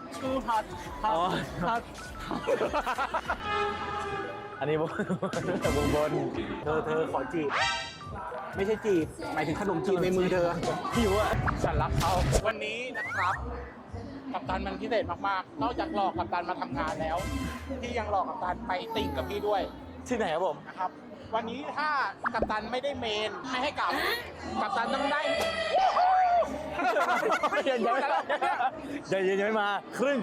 hot too hot อ๋อ hot hot อันนี้บนบนบน เธอเธอขอจีบ ไม่ใช่จีบ หมายถึงขนมจีบในมือเธอหิวอะฉันรักเขาวันนี้นะครับ กัปตันมันพิเศษมากๆ นอกจากหลอกกัปตันมาทำงานแล้วที่ยังหลอกกัปตันไปติ่งกับพี่ด้วยที่ไหนครับผม นะครับ วันนี้ถ้ากัปตันไม่ได้เมนไม่ให้กลับ กัปตันต้องได้ ยังยังไม่มายังยังไม่มาครึ่ง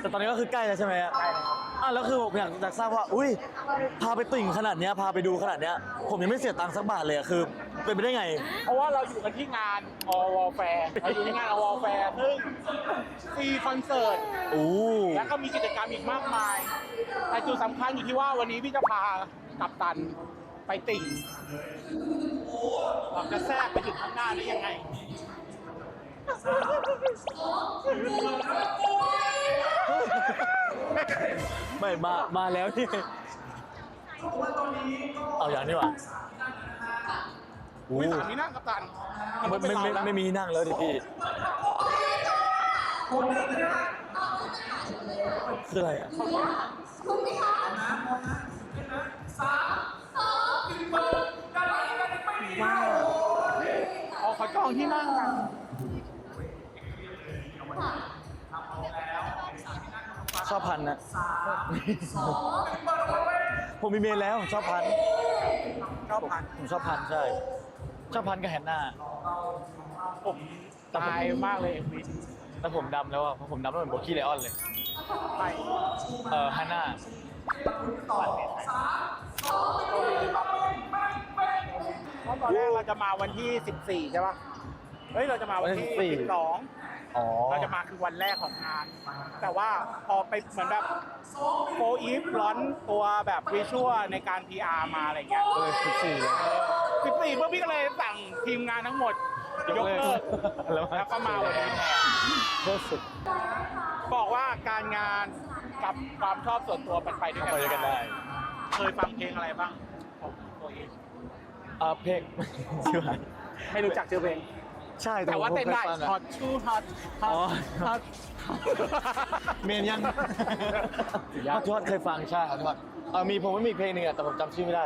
แต่ตอนนี้ก็คือใกล้แล้วใช่ไหมฮะใกล้แล้วอะแล้วคือผมอยากอยากทราบว่า อุ้ยพาไปติ่งขนาดเนี้ยพาไปดูขนาดเนี้ย ผมยังไม่เสียตังค์สักบาทเลยอะคือ เป็นไปได้ไง เพราะว่าเราอยู่กันที่งานอวอลแฟร์เราอยู่ที่งานอวอลแฟร์ซึ่งฟรีคอนเสิร์ต โอ้แล้วก็มีกิจกรรมอีกมากมาย แต่จุดสำคัญอยู่ที่ว่าวันนี้พี่จะพากัปตันไปติ่งเราจะแทรกไปถึงข้างหน้าได้ยังไง ไม่มา มาแล้วนี่เอาอย่างนี้ว่ะโอ้ไม่ถามนี่นั่งกัปตันไม่ไม่ไม่ไม่มีที่นั่งแล้วดิพี่คืออะไรอะอ๋อเขาจองที่นั่งกัน ชอบพันธุ์นะผมมีเมนแล้วผมชอบพันธุ์ชอบพันผมชอบพันธุ์ใช่ ชอบพันธุ์กับแฮนนาผมตายมากเลยวิแต่ผมดำแล้วอะเพราะผมดำแล้วเหมือนโบกี้ไลออนเลยไปเออแฮนนาเพราะตอนแรกเราจะมาวันที่ 14 ใช่ปะเฮ้ย เราจะมาวันที่ 12 อ๋อ เราจะมาคือวันแรกของงาน แต่ว่าพอไปเหมือนแบบโฟอีฟร้อนตัวแบบวิชวลในการ PR มาอะไรเงี้ยเออสิบสี่เลย14เมื่อพี่ก็เลยสั่งทีมงานทั้งหมด ยกเลิกแล้วแล้วก็มาวันนี้แทนโคตรสุด บอกว่าการงานกับความชอบส่วนตัวมันไปด้วยไปด้วยกันได้ เคยฟังเพลงอะไรบ้างของโฟอีฟเออเพลง ชื่ออะไรไม่รู้จักชื่อเพลง ใช่แต่ว่าเต้นได้ผมคยฟังอะ hot too hot อ๋อ hot hot เมนยังยังฮอตทอดเคยฟังใช่ฮอตทอดเออมีผมไม่มีเพลงหนึ่งอะแต่ผมจำชื่อไม่ได้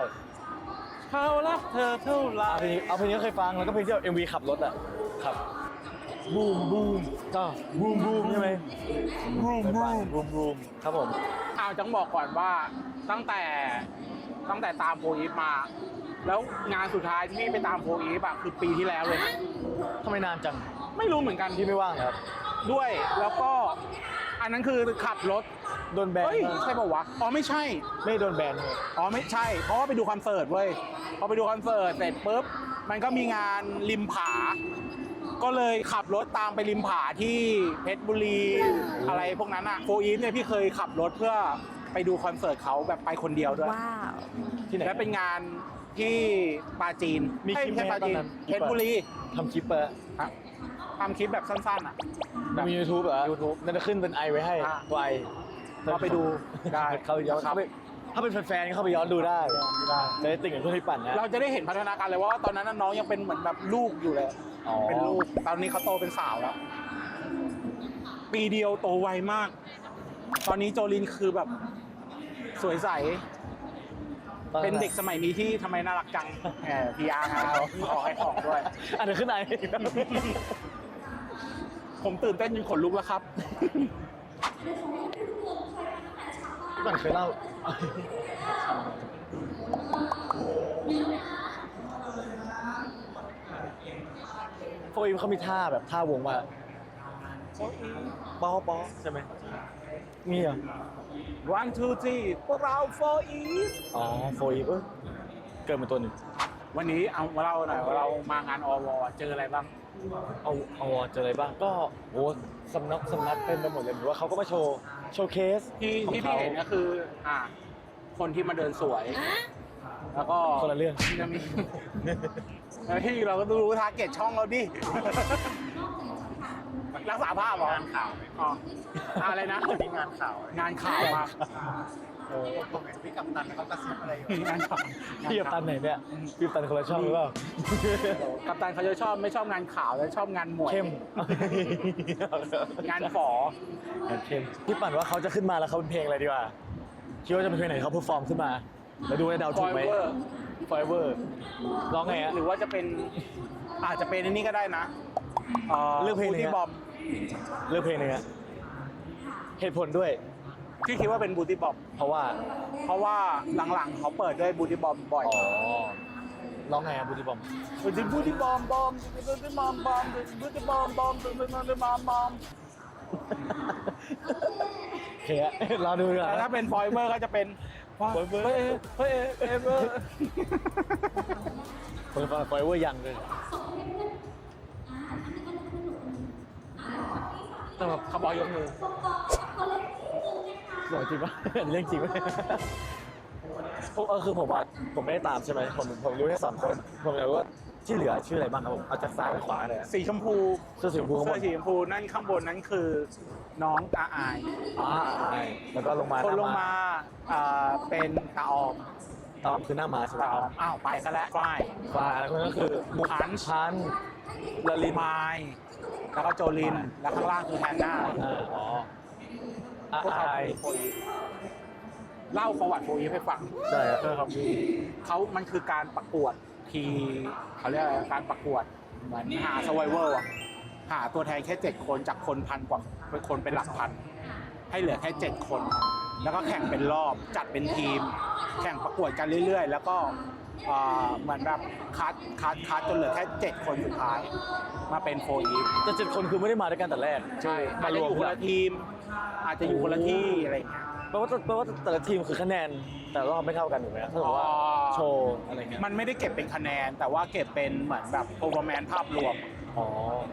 เขารักเธอเท่าไหรเอาเพลงเอาเพลงนี้เคยฟังแล้วก็เพลงที่แบบเอ็มวีขับรถอะขับบูมบูมก็บูมบูมใช่ไหมบูมบูมบูมบูมครับผมอ้าวจังบอกก่อนว่าตั้งแต่ตั้งแต่ตามโฟอีฟมา แล้วงานสุดท้ายที่พี่ไปตามโฟอีฟอะคือปีที่แล้วเลยนะทำไมนานจังไม่รู้เหมือนกันพี่ไม่ว่างครับ ด้วยแล้วก็ อันนั้นคือขับรถโดนแบนเฮ้ยมาใช่ป่าวะอ๋อไม่ใช่ ไม่โดนแบนเลยอ๋อไม่ใช่ เพราะว่าไปดูคอนเสิร์ตเว้ยพอไปดูคอนเสิร์ตเสร็จปุ๊บมันก็มีงานริมผา ก็เลยขับรถตามไปริมผาที่เพชรบุรีอะไรพวกนั้นอะโฟอีฟเนี่ยพี่เคยขับรถเพื่อไปดูคอนเสิร์ตเขาแบบไปคนเดียวด้วยว้าว ที่ไหนและเป็นงาน ที่ปาจีนมีคลิปไหมเอ้ยไใช่ปาจีนตอนนั้น เพชรบุรีทำคลิปเปอร์ครับทำคลิปแบบสั้นๆอะแบบมียูทูบเหรอ YouTube นั่นจะขึ้นเป็นไอไว้ให้อ่าตัวไอก็ไปดูได้เขาย้อนครับเข้าไปถ้าเป็นแฟนๆเข้าไปย้อนดูได้ได้จะได้ติ่งกับเพื่อนที่ปั่นนะเราจะได้เห็นพัฒนาการเลยว่าตอนนั้นน่ะน้องยังเป็นเหมือนแบบลูกอยู่เลย อ๋อเป็นลูก ตอนนี้เขาโตเป็นสาวแล้ว ปีเดียวโตไวมาก ตอนนี้โจลินคือแบบ สวยใส เป็นเด็กสมัยนี้ที่ทำไมน่ารักจังแหมพีอาร์ครับขอให้ของด้วย อันนี้ขึ้นไอผมตื่นเต้นจนขนลุกแล้วครับมันเคยเล่าโฟอีฟเขามีท่าแบบท่าวงมาป๊อป๊อใช่ไหมมีเหรอ one two three พวกเรา for e อ๋อโฟอีฟเออเกิดมาตัวหนึ่งวันนี้เอามาเล่าหน่อยว่าเรามางานอวเจออะไรบ้าง เอาเอาเจออะไรบ้างก็โอ้สำนักสำนักเต็มไปหมดเลยหรือว่าเขาก็มาโชว์โชว์เคสที่ของที่ขาพี่เห็นก็คือ อ่า คนที่มาเดินสวย แล้วก็คนละเรื่อง จะมีแล้วที่เราก็ต้องรู้ทาร์เก็ตช่องเราดิ รักษาภาพเหรองานข่าวอ๋ออะไรนะ มีงานข่าวงานข่าวมาโอ้ผมเห็นพี่กัปตันเขากระซิบอะไรอยู่งานข่าวพี่กัปตันไหนเนี่ยพี่กัปตันคนละช่องหรือเปล่ากัปตันเขาจะชอบไม่ชอบงานข่าวแล้วชอบงานหมวยเข้มงานฝองานเข้มพี่ปั่นว่าเขาจะขึ้นมาแล้วเขาเป็นเพลงอะไรดีกว่าคิดว่าจะเป็นเพลงไหนเขาเพอร์ฟอร์มขึ้นมาแล้วดูว่าเดาถูกไหม Forever Forever ร้องไงฮะหรือว่าจะเป็นอาจจะเป็นอันนี้ก็ได้นะเลือกเพลงหนึ่งที่อะบอม เลือกเพลงหนึงฮะเหตุผลด้วย ที่คิดว่าเป็นบูตี้บอมเพราะว่าเพราะว่าหลังๆเขาเปิดด้วยบูตี้บอมบ่อยอ๋อร้องไงครับบูติบอมบูตี้บูตี้บอมบอมบูตี้บอมบอมบูตี้บอมบอมบูตี้บอมบอมบอมโอเคฮะรอดูดีกว่าแต่ถ้าเป็นฟอยเวอร์ก็จะเป็น Forever เฮ้ยเฮ้ยเฮ้ยเวอร์คนฟังไฟเวอร์ยังเลย แต่แบบเขาบอกยกมือบอกจริงปะเรื่องจริงปะเออคือผมอะผมไม่ได้ตามใช่ไหมผมผมรู้แค่สองคน ผมอยากรู้ว่าที่เหลือชื่ออะไรบ้างครับผมเอาจากซ้ายไปขวาเลยอะ สีชมพูเสื้อสีชมพูข้างบเสื้อนสีชมพูนั่นข้างบนนั้นคือ น้องตาอาย อ่าใช่แล้วก็ลงมาคนหลน้งมาอ่าเป็นตาออมตอมคือหน้าม้าใช่ไหมตาออมอ้าวไปซะแล้วฝ้าย ฟ้าแล้วคนก็คือพันช์ พัน ละลินไมายแล้วก็โจลิน แล้วข้างล่างคือแฮนนาอ่าอ๋ออ่าพวกเขาอายคือโฟอีฟเล่าประวัติโฟอีฟให้ฟังใช่ครับเออครับเขามันคือการประกวดทีเขาเรียกอะไรการประกวดเหมือนหาสไวเวอร์หาตัวแทนแค่เจ็ดคนจากคนพันกว่าเป็นคนเป็นหลักพัน ให้เหลือแค่เจ็ดคน แล้วก็แข่งเป็นรอบจัดเป็นทีม แข่งประกวดกันเรื่อย ๆ แล้วก็ เอ่อเหมือนแบบคัดคัดคัดจนเหลือแค่เจ็ดคนสุดท้าย มาเป็นโฟอีฟแต่เจ็ดคนคือไม่ได้มาด้วยกันแต่แรกใช่อามาจรจะวอมยู่คนละทีม อาจจะอยู่คนละที่อะไรอย่างเงี้ยแปลว่าแปลว่าแต่ละทีมคือคะแนน แต่รอบไม่เท่ากันถูกไหมถ้าบอกว่าอ๋อโชว์อะไรเงี้ยมันไม่ได้เก็บเป็นคะแนน แต่ว่าเก็บเป็นเหมือนแบบโปรแมนภาพรวมอ๋อ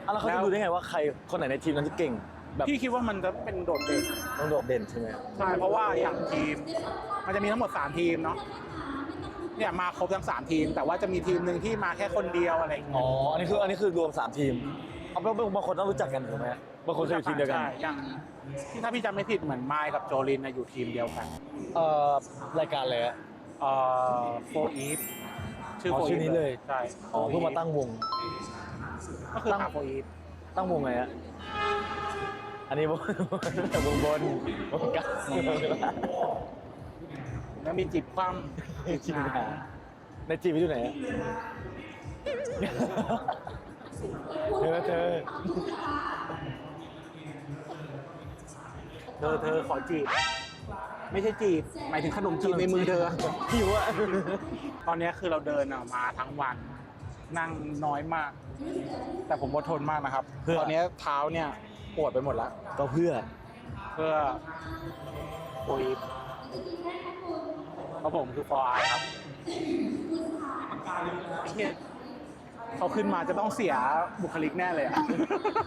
อะแล้วเขาแล้จะวดูได้ไงว่าใครคนไหนในทีมนั้นที่เก่งแบบพี่คิดว่ามันจะเป็นโดดเด่นต้องโดดเด่นใช่ไหมใช่เพราะว่าอย่างทีม มันจะมีทั้งหมด 3 ทีมเนาะ เนี่ยมาครบทั้ง3ทีม แต่ว่าจะมีทีมหนึ่งที่มาแค่คนเดียวอะไรอย่างเงี้อ๋ยอ อันนี้คืออันนี้คือรวมสามทีมเอาเป็นบางคนต้องรู้จักกันถูกไหมบางคนเคยอยู่ทีมเดียวกัน ใช่อย่างที่ถ้าพี่จำไม่ผิดเหมือนไมค์กับโจลินน่ะอยู่ทีมเดียวกันเอ่อรายการอะไรอะ เอ่อโฟอีฟชื่ออ๋อโฟชื่อีอฟนี้เลย ใช่อ๋อเพิ่งมาตั้งวง ก็คือหาโฟอีฟตั้งวงไงฮะ อันนี้วงแต่วงบนวงกลาง แล้วมีจิบคว่จริงำนะในจีบไปอยู่ไหนอะเธอเธอ เธอเธอขอจีบ ไม่ใช่จีบ หมายถึงขนมจีบในมือเธอหิวอะตอนเนี้ยคือเราเดินอะมาทั้งวัน นั่งน้อยมาก แต่ผมอดทนมากนะครับตอนเนี้ยเท้าเนี่ยปวดไปหมดแล้ว ก็เพื่อ เพื่อโอย เพราะผมคือฟอร์ไอครับเนี่ยเขาขึ้นมาจะต้องเสียบุคลิกแน่เลยอะ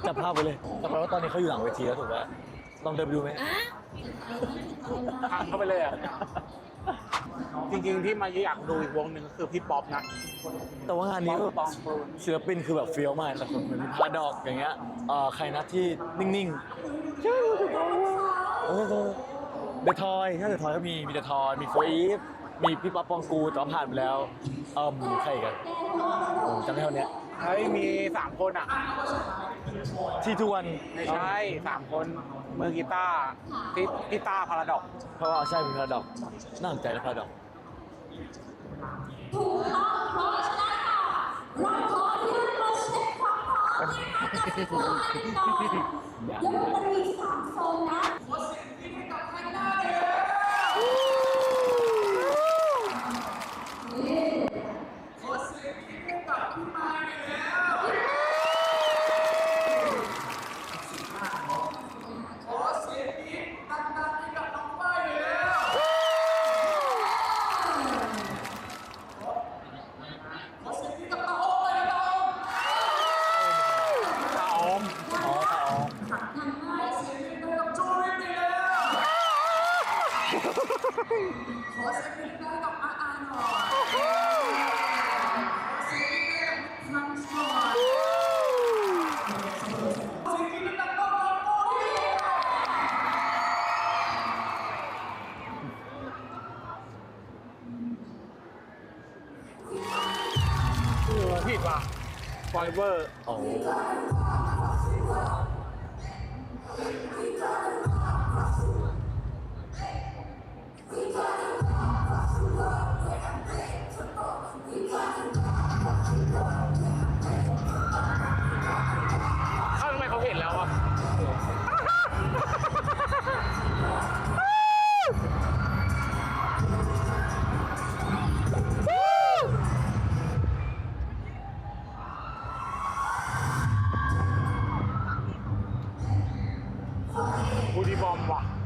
จับภาพไปเลยแต่แปลว่าตอนนี้เขาอยู่หลังเวทีแล้วถูกไหมลองเดินไปดูไหมพังเข้าไปเลยอะจริงๆที่มาอยากดูอีกวงหนึ่งก็คือพี่ป๊อปนะแต่ว่างานนี้ก็ปองปองศิลปินคือแบบเฟี้ยวมากแต่คนเหมือนพาดอกอย่างเงี้ยเอ่อใครนะที่นิ่งๆเออ เดอะทอยถ้าเดอะทอยก็มีมีเดอะทอยมีโฟอีฟมีพี่ป๊อปปองกูแต่ว่าผ่านไปแล้วเอ่อใครอีกันโอ้จำได้เท่านี้เฮ้ยมีสามคนอะ ที่ทวนไม่ใช่สามคนมือกีตาร์พี่พี่ต้าพาราดอกเพราะว่าใช่เป็นพาดอกน่าสนใจนะพาดอกถูกต้องเพราะฉะนั้นค่ะเราขอที่ให้เราเช็คความพร้อมด้วยนะคะกับโซนอันต่อแล้วมันมีสามโซนนะีกว่าไฟเบอร์โอ้ 光吧。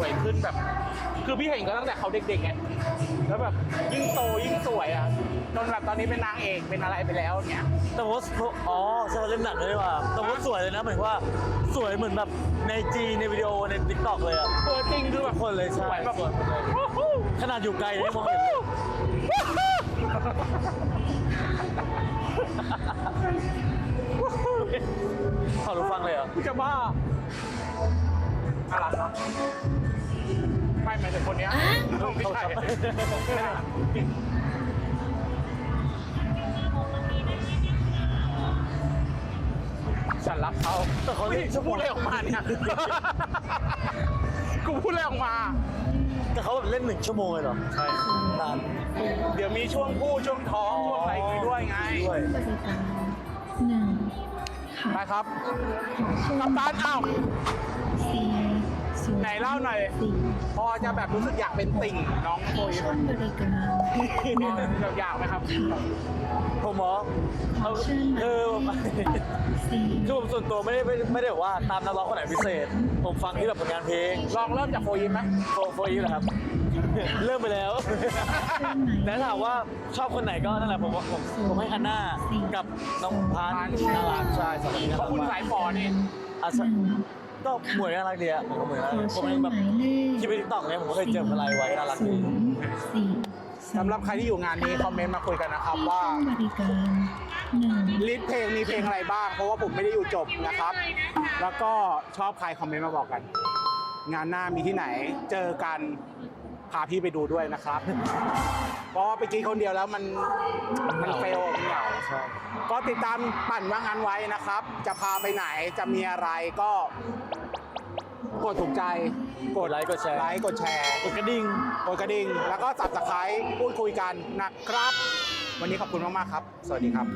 วยขึ้นแบบ คือพี่เห็นก็ตั้งแต่เขาเด็กๆไงแล้วแบบยิ่งโตยิ่งสวยอะจนแบบตอนนี้เป็นนางเอกเป็นอะไรไปแล้วเนี้ยแต่ว่าอ๋อใช่ว่าเล่นหนังเลยว่ะแต่ว่าสวยเลยนะเหมือนว่าสวยเหมือนแบบในจีในวิดีโอในทิกตอกเลยอะตัวจริงคือแบบคนเลยสใช่วยแบบสวยหมดเลยขนาดอยู่ไกลยังมองเห็นเลยขอรู้ฟังเลยเหรอกูจะบ้า น่ารักเนาะไม่หมายถึงคนเนี้ยไม่ใช่ฉันรักเขาแต่เขาเล่นชั่วโมพูงดอะไรออกมาเนี่ยกูพูดอะไรออกมา แต่เขาแบบเล่นหนึ่งชั่วโมงเลยเหรอ ใช่นานเดี๋ยวมีช่วงพูดช่วงท้องช่วงอะไรอย่างงี้ด้วยไงด้วยบริการหนึ่งค่ะไปครับช่วกังปตันอ้าวสี่ศูนย์ ไหนเล่าหน่อยสี่พอจะแบบรู้สึกอยากเป็นติ่งน้องโฟยช่วงบริการแบบอยากไหมครับ ผมเหมอเอาคือสี่คือผมส่วนตัวไม่ได้ไม่ได้ไม่ได้แบบว่าตามนักร้องคนไหนพิเศษ ผมฟังที่แบบผลงานเพลงลองเริ่มจากโฟยิมไหมโฟโฟอีฟนะครับ เริ่มไปแล้ว แต่ถามว่าชอบคนไหนก็นั่นแหละผมว่าผมผมให้ฮันน่ากับน้องพานน่ารักใช่สองคนนี้น่าเพรัราะกคุณมาสากยฟอนี่อะหนึ่ งก็หมวยน่ารักดีอะผมก็หมวยน่าขรัอกผมเชิเอญงหแบบมายเลขคลิปในทิกตอกเนี่ยผมก็เคยเจออะไรไว้น่ารักศูดีนย์สี่สำหรับใครที่อยู่งานนี้คอมเมนต์มาคุยกันนะครับว่าช่วงบริการหนึ่งลิสต์เพลงมีเพลงอะไรบ้าง เพราะว่าผมไม่ได้อยู่จบนะครับ แล้วก็ชอบใครคอมเมนต์มาบอกกัน งานหน้ามีที่ไหนเจอกัน พาพี่ไปดูด้วยนะครับเพราะว่าไปกินคนเดียวแล้วมันมันเฟลมันเหงาใช่ก็ติดตามปั่นว่างงานไว้นะครับ จะพาไปไหนจะมีอะไรก็กดถูกใจกดไลค์กดแชร์ไลค์กดแชร์กดกระดิ่งกดกระดิ่งแล้วก็สับสไครต์พูดคุยกันนะครับ วันนี้ขอบคุณมาก ๆ ครับ สวัสดีครับ